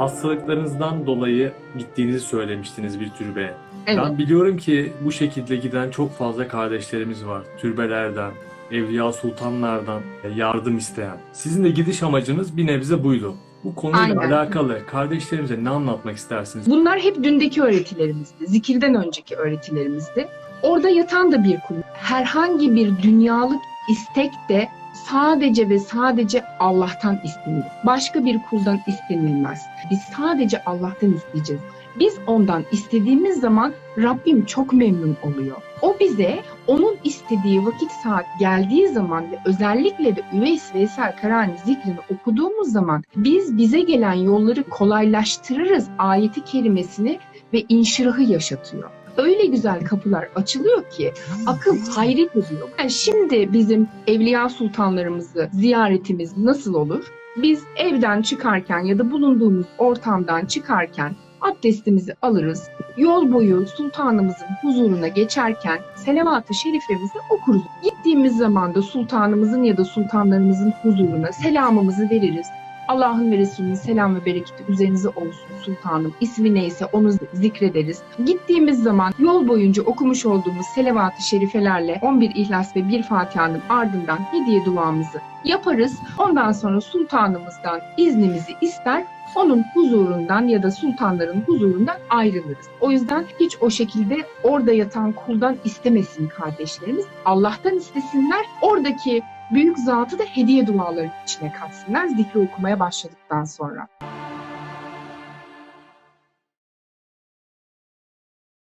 hastalıklarınızdan dolayı gittiğinizi söylemiştiniz bir türbeye. Evet. Ben biliyorum ki bu şekilde giden çok fazla kardeşlerimiz var. Türbelerden, Evliya Sultanlardan yardım isteyen. Sizin de gidiş amacınız bir nebze buydu. Bu konuyla Aynen. alakalı kardeşlerimize ne anlatmak istersiniz? Bunlar hep dündeki öğretilerimizdi. Zikirden önceki öğretilerimizdi. Orada yatan da bir kul. Herhangi bir dünyalık istek de sadece ve sadece Allah'tan istenilir. Başka bir kuldan istenilmez. Biz sadece Allah'tan isteyeceğiz. Biz ondan istediğimiz zaman Rabbim çok memnun oluyor. O bize onun istediği vakit saat geldiği zaman ve özellikle de Üveys Veysel Karani zikrini okuduğumuz zaman biz bize gelen yolları kolaylaştırırız ayeti kerimesini ve inşirahı yaşatıyor. Öyle güzel kapılar açılıyor ki akıl hayret ediyor. Yani şimdi bizim evliya sultanlarımızı ziyaretimiz nasıl olur? Biz evden çıkarken ya da bulunduğumuz ortamdan çıkarken abdestimizi alırız. Yol boyu sultanımızın huzuruna geçerken selavat-ı şerifemizi okuruz. Gittiğimiz zaman da sultanımızın ya da sultanlarımızın huzuruna selamımızı veririz. Allah'ın ve Resulünün selam ve bereketi üzerinize olsun sultanım. İsmi neyse onu zikrederiz. Gittiğimiz zaman yol boyunca okumuş olduğumuz selavat-ı şerifelerle 11 İhlas ve bir Fatiha'nın ardından hediye duamızı yaparız. Ondan sonra sultanımızdan iznimizi ister onun huzurundan ya da sultanların huzurundan ayrılırız. O yüzden hiç o şekilde orada yatan kuldan istemesin kardeşlerimiz. Allah'tan istesinler. Oradaki büyük zatı da hediye duaları içine katsınlar zikri okumaya başladıktan sonra.